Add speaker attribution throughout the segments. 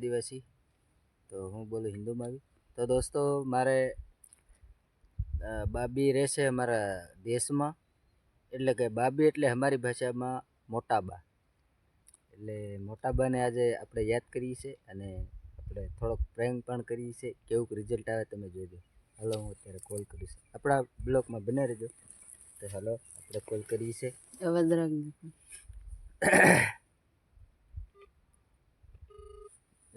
Speaker 1: આદિવાસી. તો હું બોલું હિન્દુમાં આવી તો દોસ્તો મારે બાબી રહેશે અમારા દેશમાં. એટલે કે બાબી એટલે અમારી ભાષામાં મોટા બા એટલે મોટા બાને આજે આપણે યાદ કરીએ છે અને આપણે થોડોક પ્રેમ પણ કરીએ છે કેવું રિઝલ્ટ આવે તમે જોજો હલો હું અત્યારે કોલ કરીશ આપણા બ્લોકમાં બને રહેજો. તો હાલો આપણે કોલ કરીએ છે
Speaker 2: અવાજ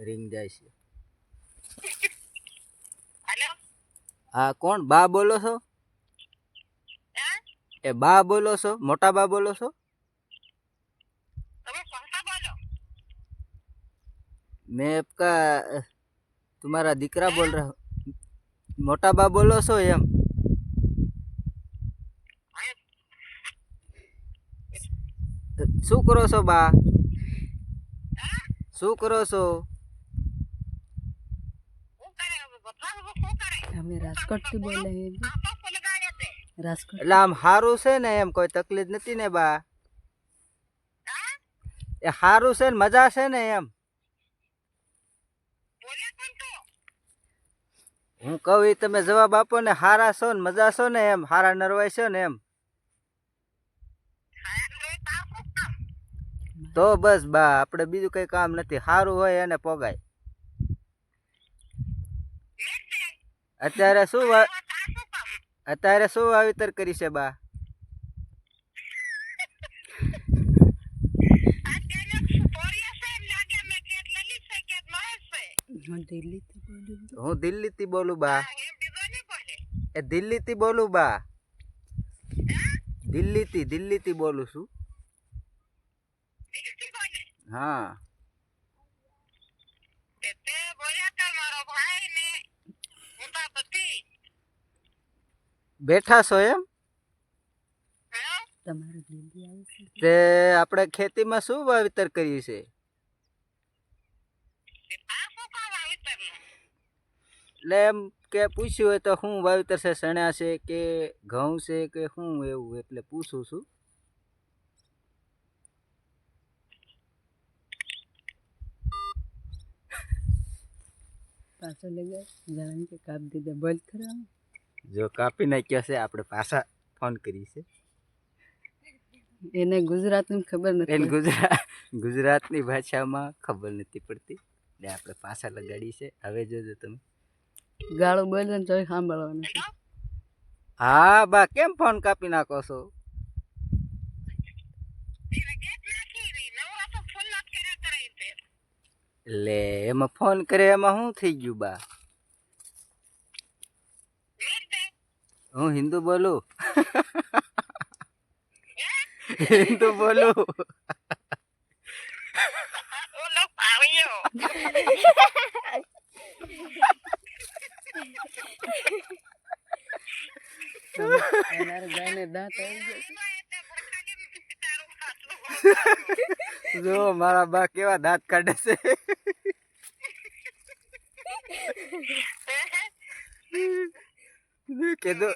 Speaker 1: રિંગ જાય છે. હા કોણ? બા બોલો છો? એ બા બોલો છો? મોટા બા બોલો છો? મેં આપકા તમારા દીકરા બોલ રહા મોટા બા બોલો છો એમ? શું કરો છો બા? શું કરો છો?
Speaker 2: અમે રાજકોટથી બોલે રાજકોટ.
Speaker 1: એટલે આમ સારું છે ને એમ કોઈ તકલીફ નથી ને બા? એ સારું છે ને મજા છે ને એમ. હું કહું તમે જવાબ આપો ને હારા છો ને મજા છો ને એમ હારા નરવાય છો ને એમ. તો બસ બા આપણે બીજું કઈ કામ નથી. સારું હોય એને પોગાય. અત્યારે શું અત્યારે શું વાવેતર કરી છે બા?
Speaker 2: હું દિલ્હી થી
Speaker 1: હું દિલ્હીથી બોલું બા. એ દિલ્હીથી બોલું બા. દિલ્હીથી દિલ્હીથી બોલું છું. હા. બેઠા છો એમ? તે આપણે ખેતીમાં શું વાવેતર કર્યું છે એટલે એમ કે પૂછ્યું હોય તો શું વાવેતર છે ચણા છે કે ઘઉં છે કે શું એવું? એટલે પૂછું છું.
Speaker 2: પાછો લઈ ગયા જાણે કે કાપ દીધા. બોલ કરવા
Speaker 1: જો કાપી નાખ્યા છે આપણે પાછા ફોન કરી છે
Speaker 2: એને ગુજરાતની ખબર
Speaker 1: એને
Speaker 2: નથી
Speaker 1: ગુજરાત ગુજરાતની ભાષામાં ખબર નથી પડતી. એટલે આપણે પાછા લગાડી છે હવે જોજો તમે.
Speaker 2: ગાળો બોલે ને તો સાંભળવાનું.
Speaker 1: હા બા કેમ ફોન કાપી નાખો છો? એટલે એમાં ફોન કરે, એમાં શું થઈ ગયું બા? હું હિન્દુ બોલું? હિન્દુ બોલું?
Speaker 2: દાંત આવી ગયા
Speaker 1: જો મારા બા કેવા દાંત કાઢે છે કીધું